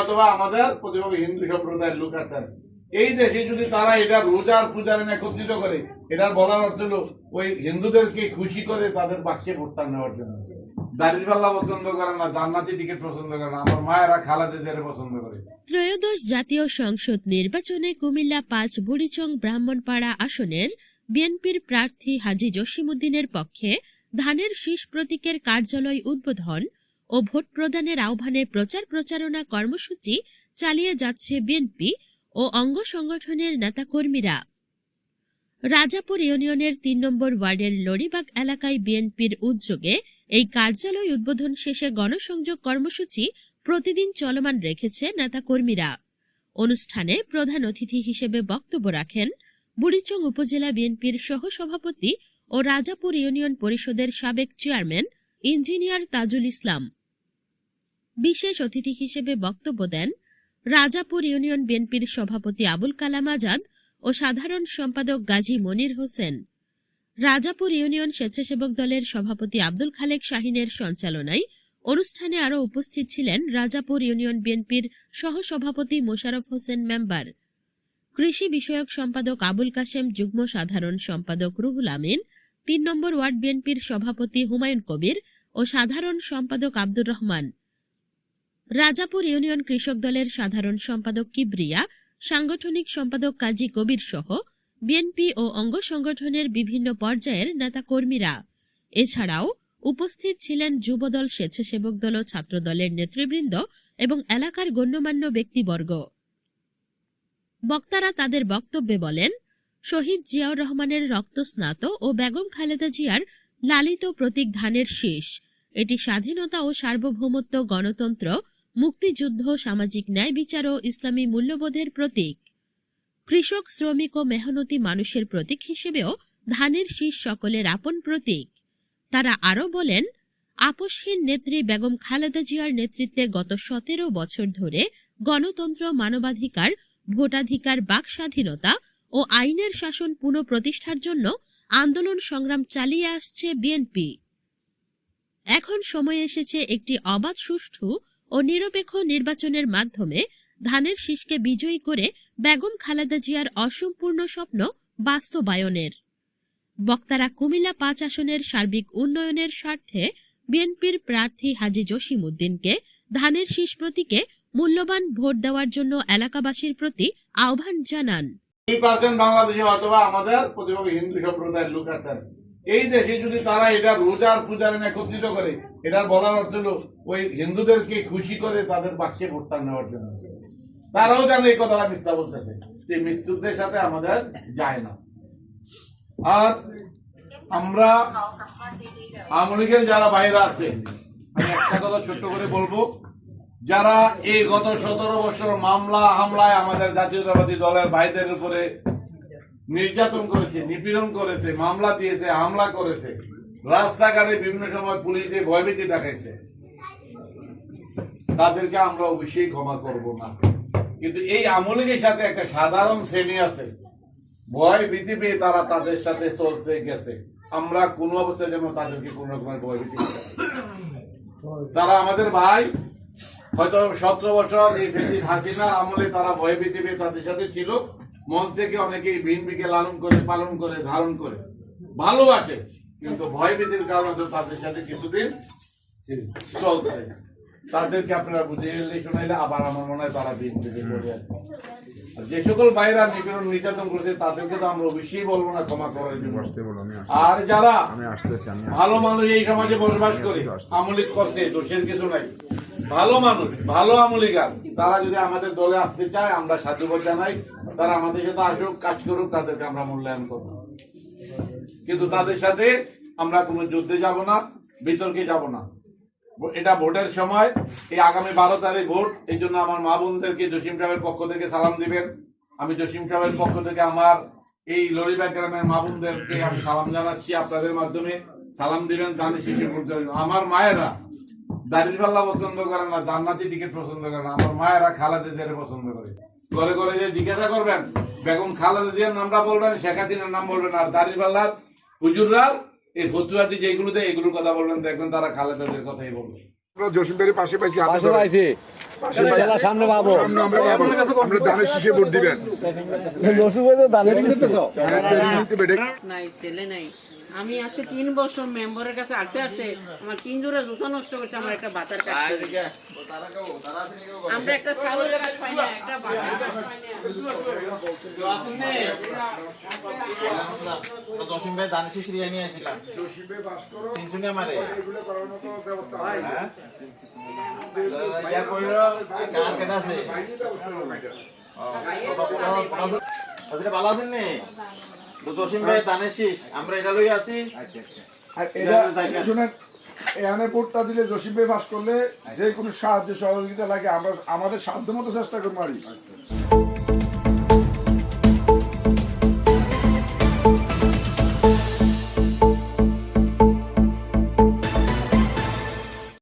অথবা আমাদের হিন্দু সম্প্রদায়ের লোক এই দেশে যদি তারা এটা রোজার পূজার একত্রিত করে, এটার বলার অর্থ ওই হিন্দুদেরকে খুশি করে তাদের বাক্যে নেওয়ার জন্য। ত্রয়োদশ জাতীয় সংসদ নির্বাচনে কুমিল্লা পাঁচ, বুড়িচং, ব্রাহ্মণপাড়া আসনের বিএনপির প্রার্থী হাজী জসিমুদ্দিনের পক্ষে ধানের শীষ প্রতীকের কার্যালয় উদ্বোধন ও ভোট প্রদানের আহ্বানে প্রচার প্রচারণা কর্মসূচি চালিয়ে যাচ্ছে বিএনপি ও অঙ্গ সংগঠনের নেতাকর্মীরা। রাজাপুর ইউনিয়নের তিন নম্বর ওয়ার্ডের লরিবাগ এলাকায় বিএনপির উদ্যোগে এই কার্যালয় উদ্বোধন শেষে গণসংযোগ কর্মসূচি প্রতিদিন চলমান রেখেছে নেতাকর্মীরা। অনুষ্ঠানে প্রধান অতিথি হিসেবে বক্তব্য রাখেন বুড়িচং উপজেলা বিএনপির সহসভাপতি ও রাজাপুর ইউনিয়ন পরিষদের সাবেক চেয়ারম্যান ইঞ্জিনিয়ার তাজুল ইসলাম। বিশেষ অতিথি হিসেবে বক্তব্য দেন রাজাপুর ইউনিয়ন বিএনপির সভাপতি আবুল কালাম আজাদ ও সাধারণ সম্পাদক গাজী মনির হোসেন। রাজাপুর ইউনিয়ন স্বেচ্ছাসেবক দলের সভাপতি আব্দুল খালেক শাহিনের সঞ্চালনায় অনুষ্ঠানে আরও উপস্থিত ছিলেন রাজাপুর ইউনিয়ন বিএনপির সহসভাপতি মোশাররফ হোসেন মেম্বার। কৃষি বিষয়ক সম্পাদক আবুল কাশেম, যুগ্ম সাধারণ সম্পাদক রুহুল আমিন, তিন নম্বর ওয়ার্ড বিএনপির সভাপতি হুমায়ুন কবির ও সাধারণ সম্পাদক আব্দুর রহমান। রাজাপুর ইউনিয়ন কৃষক দলের সাধারণ সম্পাদক কিবরিয়া, সাংগঠনিক সম্পাদক কাজী কবির সহ বিএনপি ও অঙ্গ সংগঠনের বিভিন্ন পর্যায়ের নেতাকর্মীরা। এছাড়াও উপস্থিত ছিলেন যুবদল স্বেচ্ছাসেবক দল ও ছাত্রদলের নেতৃবৃন্দ এবং এলাকার গণ্যমান্য ব্যক্তিবর্গ। বক্তারা তাদের বক্তব্যে বলেন, শহীদ জিয়াউর রহমানের রক্তস্নাত ও বেগম খালেদা জিয়ার লালিত প্রতীক ধানের শীষ। এটি স্বাধীনতা ও সার্বভৌমত্ব গণতন্ত্র মুক্তিযুদ্ধ, সামাজিক ন্যায় বিচার ও ইসলামী মূল্যবোধের প্রতীক। কৃষক, শ্রমিক ও মেহনতি মানুষের প্রতীক হিসেবেও ধানের শীষ সকলের আপন প্রতীক। তারা আরও বলেন আপসহীন নেত্রী বেগম খালেদা জিয়ার নেতৃত্বে গত সতেরো বছর ধরে গণতন্ত্র, মানবাধিকার, ভোটাধিকার, বাক স্বাধীনতা ও আইনের শাসন পুনঃপ্রতিষ্ঠার জন্য আন্দোলন সংগ্রাম চালিয়ে আসছে বিএনপি। এখন সময় এসেছে একটি অবাধ সুষ্ঠু ও নিরপেক্ষ নির্বাচনের মাধ্যমে ধানের শীষকে বিজয়ী করে বেগম খালেদা জিয়ার অসম্পূর্ণ স্বপ্ন বাস্তবায়নের। বক্তারা কুমিল্লা পাঁচ আসনের সার্বিক উন্নয়নের স্বার্থে বিএনপির প্রার্থী হাজী জসিমউদ্দিনকে ধানের শীষ প্রতীকে মূল্যবান ভোট দেওয়ার জন্য এলাকাবাসীর প্রতি আহ্বান জানান। বাংলাদেশে অথবা আমাদের হিন্দু সম্প্রদায়ের লোক আছেন। এই দেশে যদি তারা এটা রোজার পূজার একত্রিত করে, এটার বলার অর্থ হলো, ওই হিন্দুদেরকে খুশি করে তাদের বাক্যে ভোটটা নেওয়ার জন্য। তারাও জানে এই কথাটা মিথ্যা বলতেছে। যে মৃত্যুদের সাথে আমাদের যায় না। আর আমরা আমলিগের যারা বাইরে আছে, আমি একটা কথা ছোট্ট করে বলব, যারা এই গত সতেরো বছর মামলা হামলায় আমাদের জাতীয়তাবাদী দলের ভাইদের উপরে নির্যাতন করেছে, নিপীড়ন করেছে, মামলা দিয়েছে, হামলা করেছে। রাস্তাঘাটে বিভিন্ন সময় পুলিশে ভয়ভীতি দেখাইছে। তাদেরকে আমরা অবশ্যই ক্ষমা করব না। কিন্তু এই আমলিগের সাথে একটা সাধারণ শ্রেণি আছে। ভয় ভীতি পেয়ে তারা তাদের সাথে চলতে গেছে। আমরা কোনো অবস্থায় যেন তাদেরকে কোনো রকমের ভয় ভীতি। তারা আমাদের ভাই, হয়তো সতেরো বছর এই ফেসিস হাসিনার আমলে তারা ভয় ভীতি পেয়ে তাদের সাথে ছিল। মন থেকে অনেকেই বিনবিকে লালন করে পালন করে ধারণ করে। ভালোবাসে কিন্তু ভয় ভীতির কারণে তো তাদের সাথে কিছুদিন চলছে। তাদেরকে আপনারা বুঝিয়ে এলে শোনাইলে আবার আমার মনে হয় তারা আসবে আর যে সকল বাইরা নিপীড়ন নির্যাতন করেছে তাদেরকে তো আমরা অবশ্যই বলব না ক্ষমা করার জন্য। আর যারা আমি ভালো মানুষ এই সমাজে বসবাস করে আমলিক করছে দোষের কিছু নাই। ভালো মানুষ, ভালো আমলিকার। তারা যদি আমাদের দলে আসতে চায়, আমরা সাধুবাদ জানাই। তারা আমাদের সাথে আসুক, কাজ করুক, তাদেরকে আমরা মূল্যায়ন করব। কিন্তু তাদের সাথে আমরা কোনো যুদ্ধে যাব না, বিতর্কে যাব না। এটা ভোটের সময়, এই আগামী বারো তারিখ ভোট, এই জন্য আমার মা বোনদেরকে জসিম সাহেবের পক্ষ থেকে সালাম দিবেন। আমি জসিম সাহেবের পক্ষ থেকে আমার এই লরিবা গ্রামের মা বোনদেরকে আমি সালাম জানাচ্ছি আপনাদের মাধ্যমে। সালাম দিবেন শিশু আমার মায়েরা দাড়ির পাল্লা পছন্দ করে না জান্নাতি টিকিট পছন্দ করে না আমার মায়েরা খালাদে জেরে পছন্দ করে। ঘরে ঘরে যে জিজ্ঞাসা করবেন বেগম খালাদা জিয়ার নামটা বলবেন শেখ হাসিনার নাম বলবেন আর দাড়ির পাল্লার হুজুররা এই ফতুয়াটি যেগুলোতে এগুলোর কথা বলবেন দেখবেন তারা খালেদাদের কথাই বলবে। আমরা পাশে পাইছি পাশে পাইছি। সামনে পাবো। আমরা পাবো। আমরা দানের শীষে ভোট দিবেন। রসুবে তো দানের নিতে নাই ছেলে নাই। আমি আজকে তিন বছর মেম্বারের কাছে আটতে আটতে আমার তিন জোড়া জুতো নষ্ট করছে আমার একটা বাতার কাজ আমরা একটা চাউলের কাজ পাই না একটা বাতার কাজ পাই না। দশম ভাই দান শেষ রিয়া নিয়ে আসছিলাম তিনজনে আমারে কইরো, কার কেটা আছে? ভালো আছেন নি? তো জসিম ভাই শীষ আমরা এটা লই আছি। আর এটা শুনেন এখানে ভোটটা দিলে জসিম ভাই পাস করলে যে কোনো সাহায্য সহযোগিতা লাগে আমরা আমাদের সাধ্য মতো চেষ্টা করব আর কি।